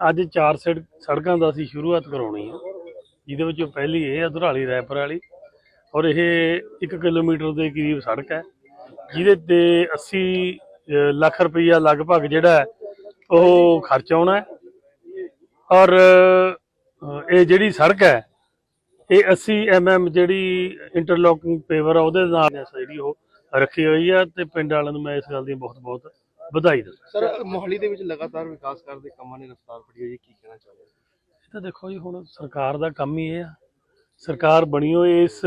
ਅੱਜ ਚਾਰ ਸੜ- ਸੜਕਾਂ ਦਾ ਅਸੀਂ ਸ਼ੁਰੂਆਤ ਕਰਾਉਣੀ ਹੈ ਜਿਹਦੇ ਵਿੱਚੋਂ ਪਹਿਲੀ ਇਹ ਆ ਧੁਰਾਲੀ ਰੈਪਰ ਵਾਲੀ। ਔਰ ਇਹ 1 ਕਿਲੋਮੀਟਰ ਦੇ ਕਰੀਬ ਸੜਕ ਹੈ। ਜਿਹਦੇ ਤੇ 80 ਲੱਖ ਰੁਪਈਆ ਲਗਭਗ ਜਿਹੜਾ ਉਹ ਖਰਚ ਆਉਣਾ ਔਰ ਇਹ ਜਿਹੜੀ ਸੜਕ ਹੈ, ਇਹ 80 ਐਮਐਮ ਜਿਹੜੀ ਇੰਟਰਲੋਕਿੰਗ ਪੇਵਰ ਆ, ਉਹਦੇ ਨਾਲ ਜਿਹੜੀ ਉਹ ਰੱਖੀ ਹੋਈ ਆ। ਤੇ ਪਿੰਡ ਵਾਲਿਆਂ ਨੂੰ ਮੈਂ ਇਸ ਗੱਲ ਦੀ ਬਹੁਤ ਬਹੁਤ ਵਧਾਈ ਦਿੰਦਾ। ਸਰ ਮੋਹਾਲੀ ਦੇ ਵਿੱਚ ਲਗਾਤਾਰ ਵਿਕਾਸ ਕਰਦੇ ਕੰਮਾਂ ਨੇ ਰਫ਼ਤਾਰ ਫੜੀ ਹੋਈ ਹੈ ਕੀ ਕਹਿਣਾ ਚਾਹੁੰਦੇ ਹੋ ਇਹ ਤਾਂ ਦੇਖੋ ਜੀ ਹੁਣ ਸਰਕਾਰ ਦਾ ਕੰਮ ਹੀ ਇਹ ਆ। ਸਰਕਾਰ ਬਣੀ ਹੋਈ ਇਸ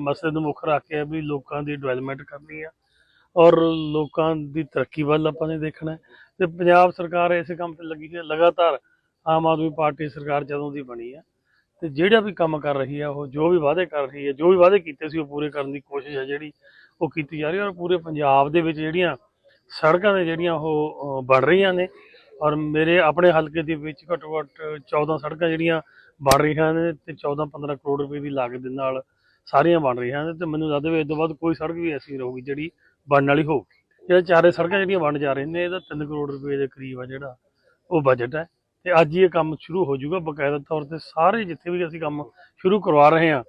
ਮਸਲੇ ਨੂੰ ਮੁੱਖ ਰੱਖ ਕੇ ਆ ਵੀ ਲੋਕਾਂ ਦੀ ਡਿਵੈਲਪਮੈਂਟ ਕਰਨੀ ਆ ਔਰ ਲੋਕਾਂ ਦੀ ਤਰੱਕੀ ਵੱਲ ਆਪਾਂ ਨੇ ਦੇਖਣਾ। ਤੇ ਪੰਜਾਬ ਸਰਕਾਰ ਇਸੇ ਕੰਮ ਤੇ ਲੱਗੀ ਹੈ ਲਗਾਤਾਰ ਆਮ ਆਦਮੀ ਪਾਰਟੀ ਸਰਕਾਰ ਜਦੋਂ ਦੀ ਬਣੀ ਆ ਤੇ ਜਿਹੜਾ ਵੀ ਕੰਮ ਕਰ ਰਹੀ ਆ ਉਹ ਜੋ ਵੀ ਵਾਅਦੇ ਕਰ ਰਹੀ ਹੈ ਜੋ ਵੀ ਵਾਅਦੇ ਕੀਤੇ ਸੀ ਉਹ ਪੂਰੇ ਕਰਨ ਦੀ ਕੋਸ਼ਿਸ਼ ਹੈ ਜਿਹੜੀ ਉਹ ਕੀਤੀ ਜਾ ਰਹੀ ਹੈ ਔਰ ਪੂਰੇ ਪੰਜਾਬ ਦੇ ਵਿੱਚ ਜਿਹੜੀਆਂ ਸੜਕਾਂ ਨੇ ਜਿਹੜੀਆਂ ਉਹ ਬਣ ਰਹੀਆਂ ਨੇ ਔਰ ਮੇਰੇ ਆਪਣੇ ਹਲਕੇ ਦੇ ਵਿੱਚ ਘੱਟੋ ਘੱਟ 14 ਸੜਕਾਂ ਜਿਹੜੀਆਂ ਬਣ ਰਹੀਆਂ ਨੇ ਤੇ 14 15 ਕਰੋੜ ਰੁਪਏ ਦੀ ਲਾਗਤ ਦੇ ਨਾਲ ਸਾਰੀਆਂ ਬਣ ਰਹੀਆਂ ਨੇ ਤੇ ਮੈਨੂੰ ਲੱਗਦਾ ਵੀ ਇਸ ਤੋਂ ਬਾਅਦ ਕੋਈ ਸੜਕ ਵੀ ਐਸੀ ਰਹੂਗੀ ਜਿਹੜੀ ਬਣਨ ਵਾਲੀ ਹੋਊਗੀ। ਜਿਹੜੇ ਚਾਰੇ ਸੜਕਾਂ ਜਿਹੜੀਆਂ ਬਣ ਜਾ ਰਹੀਆਂ ਨੇ, ਇਹਦਾ 3 ਕਰੋੜ ਰੁਪਏ ਦੇ ਕਰੀਬ ਆ ਜਿਹੜਾ ਉਹ ਬਜਟ ਹੈ ਤੇ ਅੱਜ ਹੀ ਇਹ ਕੰਮ ਸ਼ੁਰੂ ਹੋ ਜਾਊਗਾ ਬਕਾਇਦਾ ਤੌਰ ਤੇ ਸਾਰੇ ਜਿੱਥੇ ਵੀ ਅਸੀਂ ਕੰਮ ਸ਼ੁਰੂ ਕਰਵਾ ਰਹੇ ਹਾਂ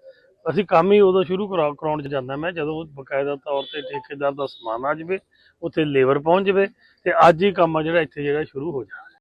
ਅਸੀਂ ਕੰਮ ਹੀ ਉਦੋਂ ਸ਼ੁਰੂ ਕਰਾ, ਕਰਾਉਣ ਚ ਜਾਂਦਾ। ਮੈਂ ਜਦੋਂ ਬਕਾਇਦਾ ਤੌਰ ਤੇ ਠੇਕੇਦਾਰ ਦਾ ਸਮਾਨ ਆ ਜਾਵੇ, ਉੱਥੇ ਲੇਬਰ ਪਹੁੰਚ ਜਾਵੇ ਤੇ ਅੱਜ ਹੀ ਕੰਮ ਆ ਜਿਹੜਾ ਇੱਥੇ ਜਿਹੜਾ ਸ਼ੁਰੂ ਹੋ ਜਾਣਾ।